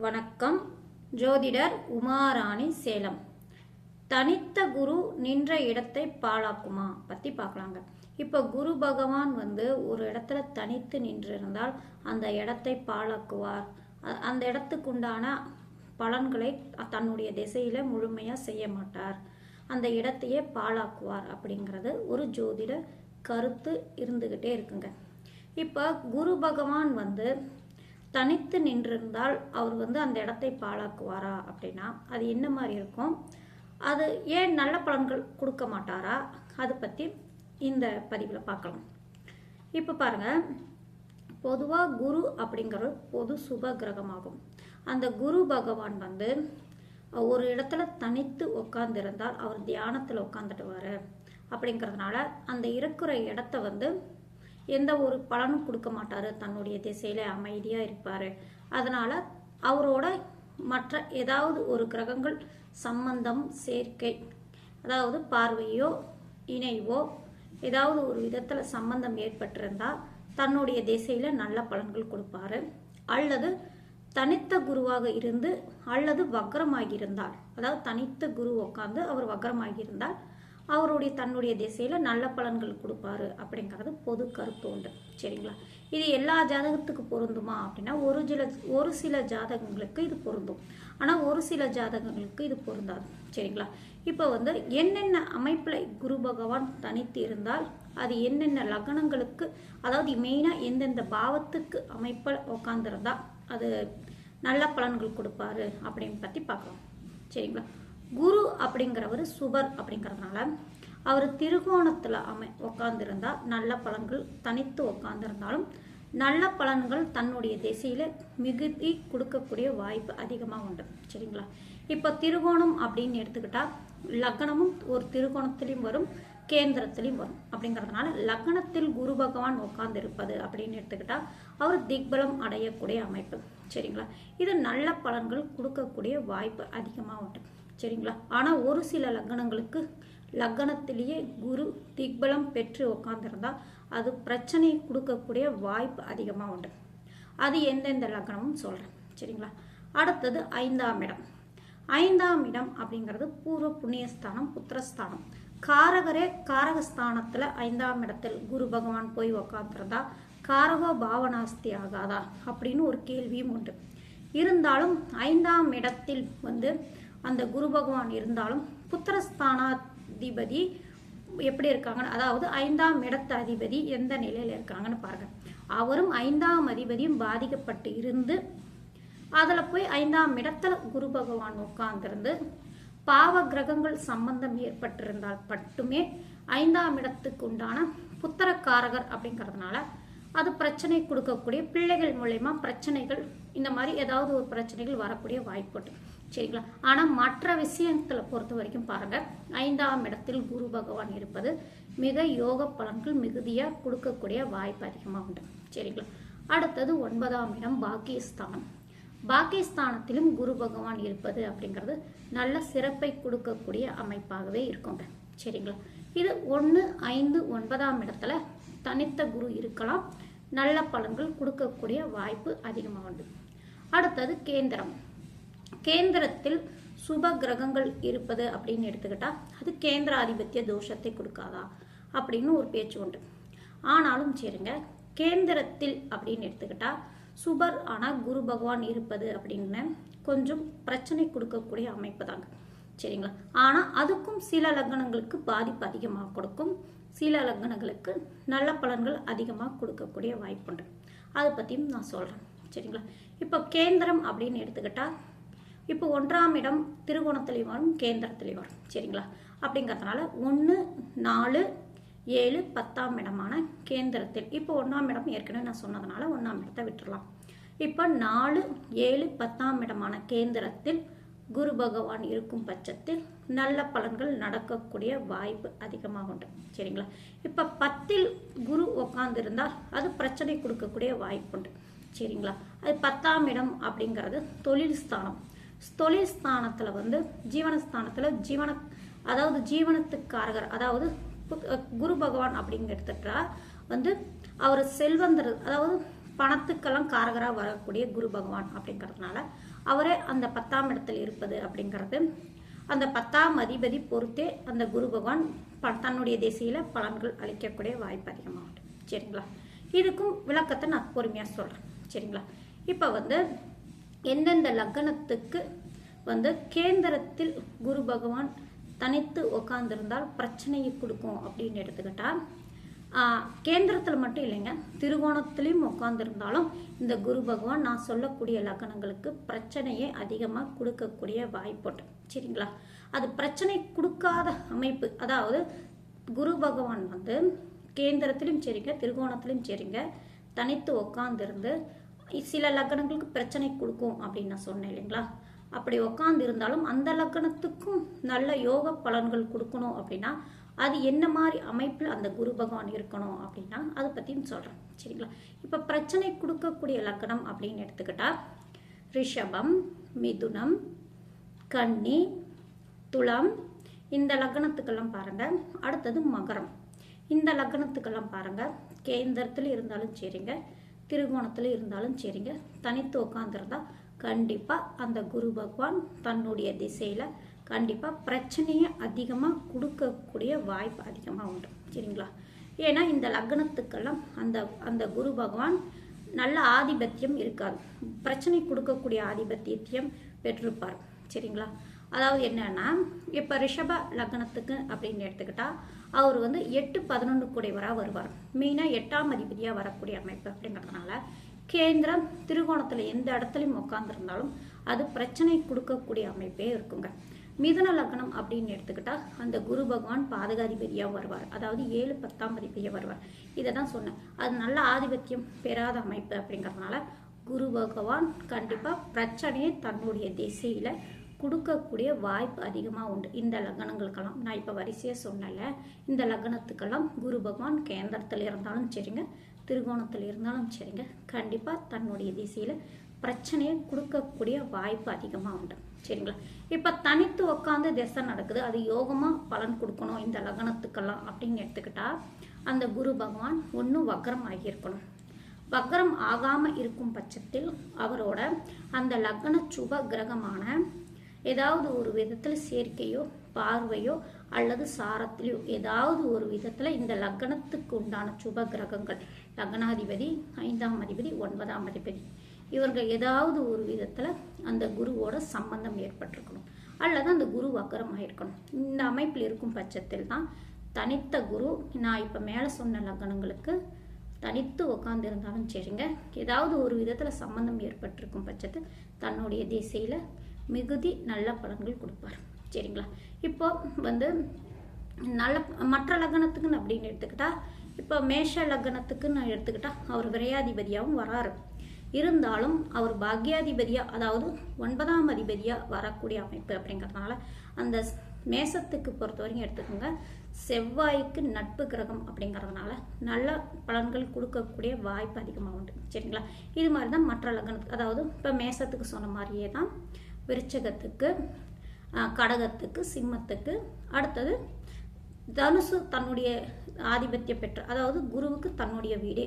வணக்கம். ஜோதிடர் உமாராணி சேலம். தனித்த குரு நின்ற இடத்தை பாழாக்குமா? பற்றி பார்க்கலாங்க இப்போ குரு பகவான் வந்து ஒரு இடத்துல தனித்து நின்றிருந்தால் அந்த இடத்தை பாழாக்குவார். அ- அந்த இடத்துக்குண்டான பலன்களை தன்னுடைய திசையில முழுமையாக செய்ய மாட்டார். அந்த இடத்தையே பாழாக்குவார் அப்படிங்கிறது ஒரு ஜோதிட கருத்து இருந்துக்கிட்டே இருக்குங்க. இப்போ குரு பகவான் வந்து தனித்து நின்றிருந்தால் அவர் வந்து அந்த இடத்தை பாழாக்குவாரா அப்படின்னா அது என்ன மாதிரி இருக்கும்? அது ஏன் நல்ல பலன்கள் கொடுக்க மாட்டாரா? அதை பற்றி இந்த பதிவில் பார்க்கலாம். இப்போ பாருங்க. பொதுவாக குரு அப்படிங்கிற பொது சுப கிரகமாகும். அந்த குரு பகவான் வந்து ஒரு இடத்துல தனித்து உட்காந்துருந்தால் அவர் தியானத்தில் உட்காந்துட்டுவார் அப்படிங்கிறதுனால அந்த இருக்கிற இடத்த வந்து எந்த ஒரு பலனும் கொடுக்க மாட்டார். தன்னுடைய திசையில் அமைதியாக இருப்பார். அதனால் அவரோட மற்ற ஏதாவது ஒரு கிரகங்கள் சம்பந்தம் சேர்க்கை அதாவது பார்வையோ இணைவோ ஏதாவது ஒரு விதத்தில் சம்பந்தம் ஏற்பட்டிருந்தால் தன்னுடைய திசையில் நல்ல பலன்கள் கொடுப்பாரு. அல்லது தனித்த குருவாக இருந்து அல்லது வக்ரமாகியிருந்தால் அதாவது தனித்த குரு உட்காந்து அவர் வக்ரமாகியிருந்தால் இருந்தால் அவருடைய தன்னுடைய திசையில் நல்ல பலன்கள் கொடுப்பாரு அப்படிங்கிறது பொது கருத்து உண்டு. சரிங்களா? இது எல்லா ஜாதகத்துக்கு பொருந்துமா அப்படின்னா ஒரு சில ஒரு சில ஜாதகங்களுக்கு இது பொருந்தும். ஆனால் ஒரு சில ஜாதகங்களுக்கு இது பொருந்தாது. சரிங்களா? இப்போ வந்து என்னென்ன அமைப்பில் குரு பகவான் தனித்து இருந்தால் அது என்னென்ன லக்னங்களுக்கு அதாவது மெயினாக எந்தெந்த பாவத்துக்கு அமைப்பில் உட்காந்துருந்தா அது நல்ல பலன்கள் கொடுப்பாரு அப்படின்னு பற்றி பார்க்கலாம். சரிங்களா? குரு அப்படிங்கிறவர் சுபர் அப்படிங்கிறதுனால அவர் திருகோணத்தில் அமை உட்காந்துருந்தா நல்ல பலன்கள் தனித்து உட்காந்துருந்தாலும் நல்ல பலன்கள் தன்னுடைய திசையில் மிகுதி கொடுக்கக்கூடிய வாய்ப்பு அதிகமாக உண்டு. சரிங்களா? இப்போ திருகோணம் அப்படின்னு எடுத்துக்கிட்டால் லக்னமும் ஒரு திருகோணத்திலையும் வரும் கேந்திரத்திலையும் வரும். அப்படிங்கிறதுனால லக்னத்தில் குரு பகவான் உட்கார்ந்து இருப்பது அப்படின்னு எடுத்துக்கிட்டால் அவர் திக்பலம் அடையக்கூடிய அமைப்பு. சரிங்களா? இது நல்ல பலன்கள் கொடுக்கக்கூடிய வாய்ப்பு அதிகமாக உண்டு. சரிங்களா? ஆனால் ஒரு சில லக்னங்களுக்கு லக்னத்திலேயே குரு திக்பலம் பெற்று உட்காந்துருந்தா அது பிரச்சனை கொடுக்கக்கூடிய வாய்ப்பு அதிகமாக உண்டு. அது எந்தெந்த லக்னமும் சொல்கிறேன் சரிங்களா? அடுத்தது ஐந்தாம் இடம். ஐந்தாம் இடம் அப்படிங்கிறது பூர்வ புண்ணியஸ்தானம் புத்திரஸ்தானம். காரகரே காரகஸ்தானத்தில் ஐந்தாம் இடத்தில் குரு பகவான் போய் உக்காந்துருந்தா காரக பாவனாஸ்தி ஆகாதா? அப்படின்னு ஒரு கேள்வியும் உண்டு. இருந்தாலும் ஐந்தாம் இடத்தில் வந்து அந்த குரு பகவான் இருந்தாலும் புத்திரஸ்தானாதிபதி எப்படி இருக்காங்கன்னு அதாவது ஐந்தாம் இடத்து அதிபதி எந்த நிலையில் இருக்காங்கன்னு பாருங்க. அவரும் ஐந்தாம் அதிபதியும் பாதிக்கப்பட்டு இருந்து அதில் போய் ஐந்தாம் இடத்துல குரு பகவான் உட்கார்ந்திருந்து பாவ கிரகங்கள் சம்பந்தம் ஏற்பட்டிருந்தால் மட்டுமே ஐந்தாம் இடத்துக்கு உண்டான புத்திரக்காரகர் அப்படிங்கிறதுனால அது பிரச்சனை கொடுக்கக்கூடிய பிள்ளைகள் மூலயமா பிரச்சனைகள் இந்த மாதிரி ஏதாவது ஒரு பிரச்சனைகள் வரக்கூடிய வாய்ப்பு சரிங்களா? ஆனால் மற்ற விஷயங்களை பொறுத்த வரைக்கும் பாருங்கள் ஐந்தாம் இடத்தில் குரு பகவான் இருப்பது மிக யோக பலன்கள் மிகுதியாக கொடுக்கக்கூடிய வாய்ப்பு அதிகமாக உண்டு. சரிங்களா? அடுத்தது ஒன்பதாம் இடம் பாக்கியஸ்தானம். பாகிஸ்தானத்திலும் குரு பகவான் இருப்பது அப்படிங்கிறது நல்ல சிறப்பை கொடுக்கக்கூடிய அமைப்பாகவே இருக்குங்க. சரிங்களா? இது ஒன்று ஐந்து ஒன்பதாம் இடத்துல தனித்த குரு இருக்கலாம். நல்ல பலன்கள் கொடுக்கக்கூடிய வாய்ப்பு அதிகமாக உண்டு. அடுத்தது கேந்திரம். கேந்திரத்தில் சுப கிரகங்கள் இருப்பது அப்படின்னு எடுத்துக்கிட்டா அது கேந்திர ஆதிபத்திய தோஷத்தை கொடுக்காதா அப்படின்னு ஒரு பேச்சு உண்டு. ஆனாலும் சரிங்க கேந்திரத்தில் அப்படின்னு எடுத்துக்கிட்டா சுபர் ஆனால் குரு பகவான் இருப்பது அப்படின்னு கொஞ்சம் பிரச்சனை கொடுக்கக்கூடிய அமைப்பு தாங்க. சரிங்களா? ஆனால் அதுக்கும் சில லக்னங்களுக்கு பாதிப்பு அதிகமாக கொடுக்கும். சில லக்னங்களுக்கு நல்ல பலன்கள் அதிகமாக கொடுக்கக்கூடிய வாய்ப்புண்டு அதை பற்றியும் நான் சொல்கிறேன் சரிங்களா? இப்போ கேந்திரம் அப்படின்னு எடுத்துக்கிட்டால் இப்போ ஒன்றாம் இடம் திருகோணத்துலேயும் வரும் கேந்திரத்துலேயும் வரும் சரிங்களா? அப்படிங்கிறதுனால ஒன்று நாலு ஏழு பத்தாம் இடமான கேந்திரத்தில். இப்போ ஒன்றாம் இடம் ஏற்கனவே நான் சொன்னதுனால ஒன்றாம் இடத்தை விட்டுறலாம். இப்போ நாலு ஏழு பத்தாம் இடமான கேந்திரத்தில் குரு பகவான் இருக்கும் பட்சத்தில் நல்ல பலன்கள் நடக்கக்கூடிய வாய்ப்பு அதிகமாக உண்டு. சரிங்களா? இப்போ பத்தில் குரு உட்காந்துருந்தால் அது பிரச்சனை கொடுக்கக்கூடிய வாய்ப்பு உண்டு. சரிங்களா? அது பத்தாம் இடம் அப்படிங்கிறது தொழில் ஸ்தானம். தொழில் ஸ்தானத்தில் வந்து ஜீவனஸ்தானத்தில் ஜீவன அதாவது ஜீவனத்துக்காரகர் அதாவது குரு பகவான் அப்படிங்க எடுத்துட்டா வந்து அவர் செல்வந்தர் அதாவது பணத்துக்கெல்லாம் காரகராக வரக்கூடிய குரு பகவான் அப்படிங்கிறதுனால அவரே அந்த பத்தாம் இடத்தில் இருப்பது அப்படிங்கிறது. அந்த பத்தாம் அதிபதி பொறுத்தே அந்த குரு பகவான் தன்னுடைய திசையில் பலன்கள் அளிக்கக்கூடிய வாய்ப்பு அதிகமாக உண்டு சரிங்களா? இதுக்கும் விளக்கத்தை நான் பொறுமையாக சொல்கிறேன் சரிங்களா? இப்போ வந்து எந்தெந்த லக்னத்துக்கு வந்து கேந்திரத்தில் குரு பகவான் தனித்து உக்காந்துருந்தால் பிரச்சனையை கொடுக்கும் அப்படின்னு எடுத்துக்கிட்டா கேந்திரத்தில் மட்டும் இல்லைங்க திருகோணத்திலையும் உட்காந்துருந்தாலும் இந்த குரு பகவான் நான் சொல்லக்கூடிய லக்னங்களுக்கு பிரச்சனையை அதிகமாக கொடுக்கக்கூடிய வாய்ப்புண்டு சரிங்களா? அது பிரச்சனை கொடுக்காத அமைப்பு அதாவது குரு பகவான் வந்து கேந்திரத்திலும் சரிங்க திருகோணத்திலும் சரிங்க தனித்து உட்காந்துருந்து சில லக்னங்களுக்கு பிரச்சனை கொடுக்கும் அப்படின்னு நான் சொன்னேன் இல்லைங்களா? அப்படி உட்கார்ந்து இருந்தாலும் அந்த லக்னத்துக்கும் நல்ல யோக பலன்கள் கொடுக்கணும் அப்படின்னா அது என்ன மாதிரி அமைப்பில் அந்த குரு பகவான் இருக்கணும் அப்படின்னா அதை பற்றியும் சொல்கிறேன் சரிங்களா? இப்போ பிரச்சனை கொடுக்கக்கூடிய லக்னம் அப்படின்னு எடுத்துக்கிட்டால் ரிஷபம் மிதுனம் கன்னி துளம் இந்த லக்னத்துக்கெல்லாம் பாருங்கள் அடுத்தது மகரம். இந்த லக்னத்துக்கெல்லாம் பாருங்கள் கேந்திரத்தில் இருந்தாலும் சரிங்க. திருகோணத்தில் இருந்தாலும் சரிங்க. தனித்து உட்காந்துருந்தா கண்டிப்பாக அந்த குரு பகவான் தன்னுடைய திசையில் கண்டிப்பாக பிரச்சனையை அதிகமாக கொடுக்கக்கூடிய வாய்ப்பு அதிகமாக உண்டு. சரிங்களா? ஏன்னா இந்த லக்னத்துக்கெல்லாம் அந்த அந்த குரு பகவான் நல்ல ஆதிபத்தியம் இருக்காது. பிரச்சனை கொடுக்கக்கூடிய ஆதிபத்தியத்தையும் பெற்றிருப்பார். சரிங்களா? அதாவது என்னன்னா இப்போ ரிஷப லக்னத்துக்கு அப்படின்னு எடுத்துக்கிட்டால் அவர் வந்து எட்டு பதினொன்று கூடைவராக வருவார். மெயினாக எட்டாம் அதிபதியாக வரக்கூடிய அமைப்பு அப்படிங்கிறதுனால கேந்திரம் திருகோணத்தில் எந்த இடத்துலையும் உட்காந்துருந்தாலும் அது பிரச்சனை கொடுக்கக்கூடிய அமைப்பே இருக்குங்க. மிதுன லக்னம் அப்படின்னு எடுத்துக்கிட்டால் அந்த குரு பகவான் பாதகாதிபதியாக வருவார். அதாவது ஏழு பத்தாம் அதிபதியாக வருவார். இதை தான் சொன்னேன். அது நல்ல ஆதிபத்தியம் பெறாத அமைப்பு அப்படிங்கிறதுனால குரு பகவான் கண்டிப்பாக பிரச்சனையை தன்னுடைய திசையில் கொடுக்கக்கூடிய வாய்ப்பு அதிகமாக உண்டு. இந்த லக்னங்களுக்கெல்லாம். நான் இப்போ வரிசையாக சொன்னல இந்த லக்னத்துக்கெல்லாம் குரு பகவான் கேந்திரத்தில் இருந்தாலும் சரிங்க திருகோணத்தில் இருந்தாலும் சரிங்க. கண்டிப்பாக தன்னுடைய திசையில் பிரச்சனையை கொடுக்கக்கூடிய வாய்ப்பு அதிகமாக உண்டு. சரிங்களா? இப்போ தனித்து உட்காந்து திசை நடக்குது அது யோகமாக பலன் கொடுக்கணும் இந்த லக்னத்துக்கெல்லாம் அப்படின்னு எடுத்துக்கிட்டால் அந்த குரு பகவான் ஒன்று வக்ரம் ஆகியிருக்கணும். வக்ரம் ஆகாமல் இருக்கும் பட்சத்தில் அவரோட அந்த லக்ன சுப கிரகமான ஏதாவது ஒரு விதத்தில் சேர்க்கையோ பார்வையோ அல்லது சாரத்திலையோ ஏதாவது ஒரு விதத்தில் இந்த லக்னத்துக்கு உண்டான சுப கிரகங்கள். லக்னாதிபதி ஐந்தாம் அதிபதி ஒன்பதாம் அதிபதி. இவர்கள் ஏதாவது ஒரு விதத்தில் அந்த குருவோட சம்பந்தம் ஏற்பட்டிருக்கணும். அல்லது அந்த குரு வக்கரமாக இருக்கணும் இந்த அமைப்பில் இருக்கும் பட்சத்தில் தான் தனித்த குரு நான் இப்போ மேலே சொன்ன லக்னங்களுக்கு தனித்து உட்காந்துருந்தாலும் சரிங்க. ஏதாவது ஒரு விதத்தில் சம்பந்தம் ஏற்பட்டிருக்கும் பட்சத்தில் தன்னுடைய திசையில் மிகுதி நல்ல பலன்கள் கொடுப்பார். சரிங்களா? இப்போ வந்து நல்ல மற்ற லக்னத்துக்குன்னு அப்படின்னு எடுத்துக்கிட்டா இப்போ மேஷ லக்னத்துக்குன்னு எடுத்துக்கிட்டா அவர் விரையாதிபதியாகவும் வராரு. இருந்தாலும் அவர் பாக்யாதிபதியாக அதாவது ஒன்பதாம் அதிபதியாக வரக்கூடிய அமைப்பு அப்படிங்கிறதுனால அந்த மேசத்துக்கு பொறுத்த வரைக்கும் எடுத்துக்கோங்க செவ்வாய்க்கு நட்பு கிரகம் அப்படிங்கிறதுனால நல்ல பலன்கள் கொடுக்கக்கூடிய வாய்ப்பு அதிகமாக உண்டு. சரிங்களா? இது மாதிரி தான் மற்ற லக்னத்துக்கு அதாவது இப்போ மேசத்துக்கு சொன்ன மாதிரியே தான் விருச்சகத்துக்கு கடகத்துக்கு சிம்மத்துக்கு. அடுத்தது தனுசு தன்னுடைய ஆதிபத்திய பெற்ற அதாவது குருவுக்கு தன்னுடைய வீடு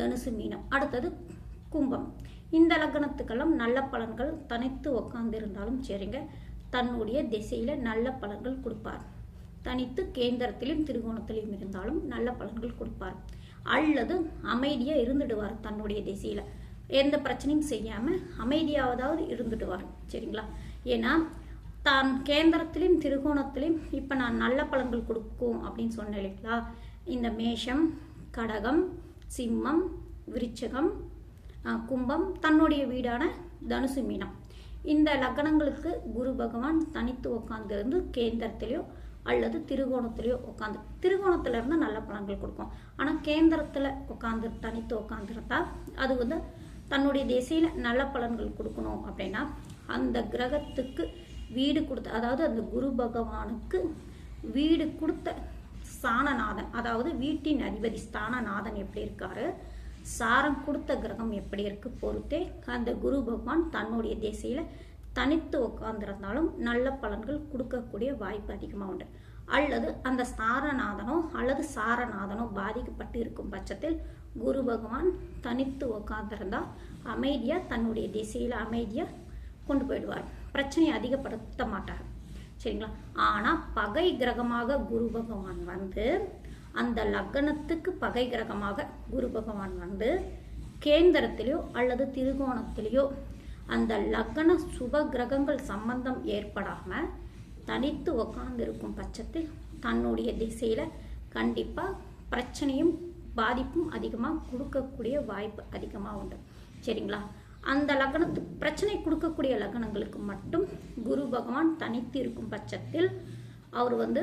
தனுசு மீனம். அடுத்தது கும்பம். இந்த லக்னத்துக்கெல்லாம் நல்ல பலன்கள் தனித்து உக்காந்திருந்தாலும் சரிங்க தன்னுடைய திசையில் நல்ல பலன்கள் கொடுப்பார். தனித்து கேந்திரத்திலும் திருகோணத்திலும் இருந்தாலும் நல்ல பலன்கள் கொடுப்பார். அல்லது அமைதியாக இருந்துடுவார் தன்னுடைய திசையில். எந்த பிரச்சனையும் செய்யாமல் அமைதியாவதாவது இருந்துடுவார் சரிங்களா? ஏன்னா தான் கேந்திரத்திலையும் திருகோணத்திலையும் இப்போ நான் நல்ல பழங்கள் கொடுக்கும் அப்படின்னு சொன்னேன் இல்லைங்களா? இந்த மேஷம் கடகம் சிம்மம் விருச்சகம் கும்பம் தன்னுடைய வீடான தனுசு மீனம். இந்த லக்னங்களுக்கு குரு பகவான் தனித்து உட்காந்துருந்து கேந்திரத்திலையோ அல்லது திருகோணத்திலையோ உட்காந்து திருகோணத்துல இருந்து நல்ல பலன்கள் கொடுக்கும். ஆனால் கேந்திரத்தில் உட்காந்து தனித்து உட்காந்துருந்தா அது வந்து தன்னுடைய திசையில் நல்ல பலன்கள் கொடுக்கணும் அப்படின்னா அந்த கிரகத்துக்கு வீடு கொடுத்த அதாவது அந்த குரு பகவானுக்கு வீடு கொடுத்த ஸ்தானநாதன் அதாவது வீட்டின் அதிபதி ஸ்தானநாதன் எப்படி இருக்காரு? சாரம் கொடுத்த கிரகம் எப்படி இருக்கு? பொறுத்தே அந்த குரு பகவான் தன்னுடைய திசையில தனித்து உட்கார்ந்திருந்தாலும் நல்ல பலன்கள் கொடுக்கக்கூடிய வாய்ப்பு அதிகமாக உண்டு. அல்லது அந்த ஸ்தாரநாதனோ அல்லது சாரநாதனோ பாதிக்கப்பட்டு இருக்கும் பட்சத்தில் குரு பகவான் தனித்து உட்கார்ந்திருந்தா அமைதியாக தன்னுடைய திசையில் அமைதியாக கொண்டு போயிடுவார். பிரச்சனையை அதிகப்படுத்த மாட்டார். சரிங்களா? ஆனால் பகை கிரகமாக குரு பகவான் வந்து அந்த லக்னத்துக்கு பகை கிரகமாக குரு பகவான் வந்து கேந்திரத்திலேயோ அல்லது திருகோணத்திலேயோ அந்த லக்ன சுப கிரகங்கள் சம்பந்தம் ஏற்படாமல் தனித்து உக்காந்துருக்கும் பட்சத்தில் தன்னுடைய திசையில் கண்டிப்பாக பிரச்சனையும் பாதிப்பும் அதிகமாக கொடுக்கக்கூடிய வாய்ப்பு அதிகமாக உண்டு. சரிங்களா? அந்த லக்னத்து பிரச்சனை கொடுக்கக்கூடிய லக்னங்களுக்கு மட்டும் குரு பகவான் தனித்து இருக்கும் பட்சத்தில் அவர் வந்து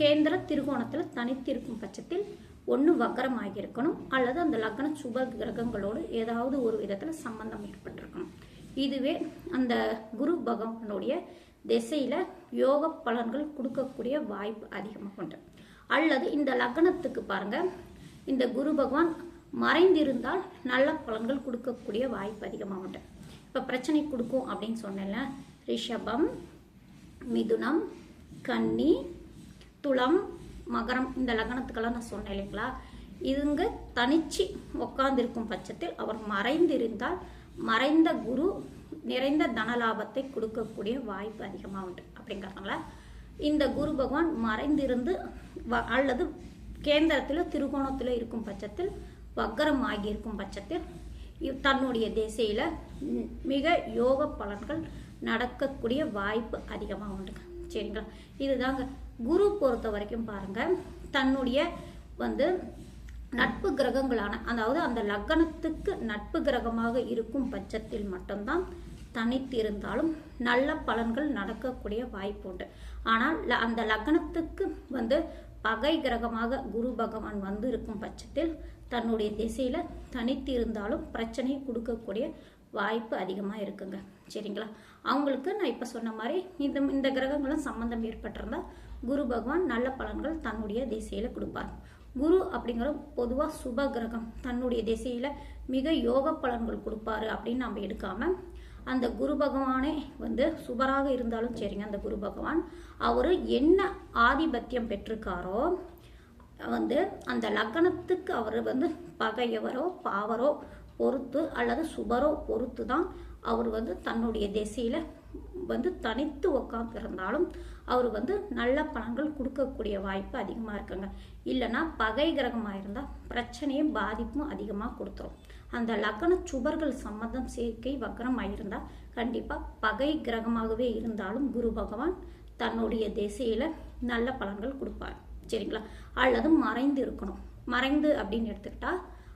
கேந்திர திருகோணத்தில் தனித்து இருக்கும் பட்சத்தில் ஒன்று வக்கரம் இருக்கணும் அல்லது அந்த லக்ன சுப கிரகங்களோடு ஏதாவது ஒரு விதத்தில் சம்பந்தம் ஏற்பட்டிருக்கணும். இதுவே அந்த குரு பகவானுடைய திசையில் யோக பலன்கள் கொடுக்கக்கூடிய வாய்ப்பு அதிகமாக உண்டு. அல்லது இந்த லக்னத்துக்கு பாருங்கள் இந்த குரு பகவான் மறைந்திருந்தால் நல்ல பலன்கள் கொடுக்கக்கூடிய வாய்ப்பு அதிகமாக உண்டு இப்போ பிரச்சனை கொடுக்கும் அப்படின்னு சொன்னேன்ல. ரிஷபம் மிதுனம் கன்னி துளம் மகரம் இந்த லக்னத்துக்கெல்லாம் நான் சொன்னேன் இல்லைங்களா? இதுங்க தனிச்சு உட்கார்ந்திருக்கும் பட்சத்தில் அவர் மறைந்திருந்தால் மறைந்த குரு நிறைந்த தனலாபத்தை கொடுக்கக்கூடிய வாய்ப்பு அதிகமாக உண்டு அப்படிங்கிறதுனால இந்த குரு பகவான் மறைந்திருந்து வ- அல்லது கேந்திரத்தில் திருகோணத்தில் இருக்கும் பட்சத்தில் வக்கரம் ஆகியிருக்கும் பட்சத்தில் தன்னுடைய திசையில் மிக யோக பலன்கள் நடக்கக்கூடிய வாய்ப்பு அதிகமாக உண்டுங்க சரிங்களா? இதுதாங்க. குரு பொறுத்த வரைக்கும் பாருங்கள் தன்னுடைய வந்து நட்பு கிரகங்களான அதாவது அந்த லக்னத்துக்கு நட்பு கிரகமாக இருக்கும் பட்சத்தில் மட்டும்தான் தனித்து இருந்தாலும் நல்ல பலன்கள் நடக்கக்கூடிய வாய்ப்பு உண்டு. ஆனால் அந்த லக்னத்துக்கு வந்து பகை கிரகமாக குரு பகவான் வந்து இருக்கும் பட்சத்தில் தன்னுடைய திசையில தனித்து இருந்தாலும் பிரச்சனையை கொடுக்கக்கூடிய வாய்ப்பு அதிகமாக இருக்குங்க. சரிங்களா? அவங்களுக்கு நான் இப்போ சொன்ன மாதிரி இந்த இந்த கிரகங்களும் சம்பந்தம் ஏற்பட்டிருந்தா குரு பகவான் நல்ல பலன்கள் தன்னுடைய திசையில கொடுப்பார். குரு அப்படிங்கிற பொதுவாக சுப கிரகம் தன்னுடைய திசையில மிக யோக பலன்கள் கொடுப்பாரு அப்படின்னு நம்ம எடுக்காம அந்த குரு பகவானே வந்து சுபராக இருந்தாலும் சரிங்க அந்த குரு பகவான். அவர் என்ன ஆதிபத்தியம் பெற்றிருக்காரோ வந்து அந்த லக்னத்துக்கு அவர் வந்து பகையவரோ பாவரோ பொறுத்து அல்லது சுபரோ பொறுத்து தான் அவர் வந்து தன்னுடைய திசையில் வந்து தனித்து உட்காந்துருந்தாலும் அவர் வந்து நல்ல பலன்கள் கொடுக்கக்கூடிய வாய்ப்பு அதிகமாக இருக்குங்க. இல்லைன்னா பகை கிரகமாக இருந்தால் பிரச்சனையும் பாதிப்பும் அதிகமாக கொடுத்துரும். அந்த லக்ன சுபர்கள் சம்மதம் சேர்க்கை வக்கரமாக ஆயிருந்தால் கண்டிப்பாக பகை கிரகமாகவே இருந்தாலும் குரு பகவான் தன்னுடைய திசையில நல்ல பலன்கள் கொடுப்பார். சரிங்களா? அல்லது மறைந்து இருக்கணும். மறைந்து அப்படின்னு எடுத்துக்கிட்டா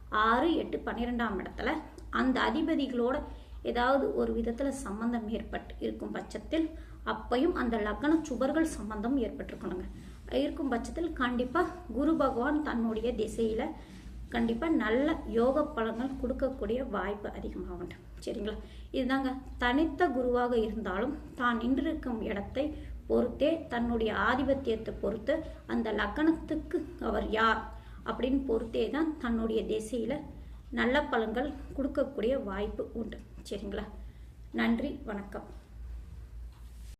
ஆறு எட்டு பன்னிரெண்டாம் இடத்துல அந்த அதிபதிகளோட ஏதாவது ஒரு விதத்துல சம்பந்தம் ஏற்பட்டு இருக்கும் பட்சத்தில் அப்பையும் அந்த லக்ன சுபர்கள் சம்பந்தம் ஏற்பட்டிருக்கணுங்க. இருக்கும் பட்சத்தில் கண்டிப்பாக குரு பகவான் தன்னுடைய திசையில கண்டிப்பாக நல்ல யோக பலங்கள் கொடுக்கக்கூடிய வாய்ப்பு அதிகமாக உண்டு சரிங்களா? இதுதாங்க. தனித்த குருவாக இருந்தாலும் தான் நின்றிருக்கும் இடத்தை பொறுத்தே தன்னுடைய ஆதிபத்தியத்தை பொறுத்து அந்த லக்னத்துக்கு அவர் யார் அப்படின்னு பொறுத்தே தான் தன்னுடைய திசையில் நல்ல பலன்கள் கொடுக்கக்கூடிய வாய்ப்பு உண்டு. சரிங்களா? நன்றி வணக்கம்.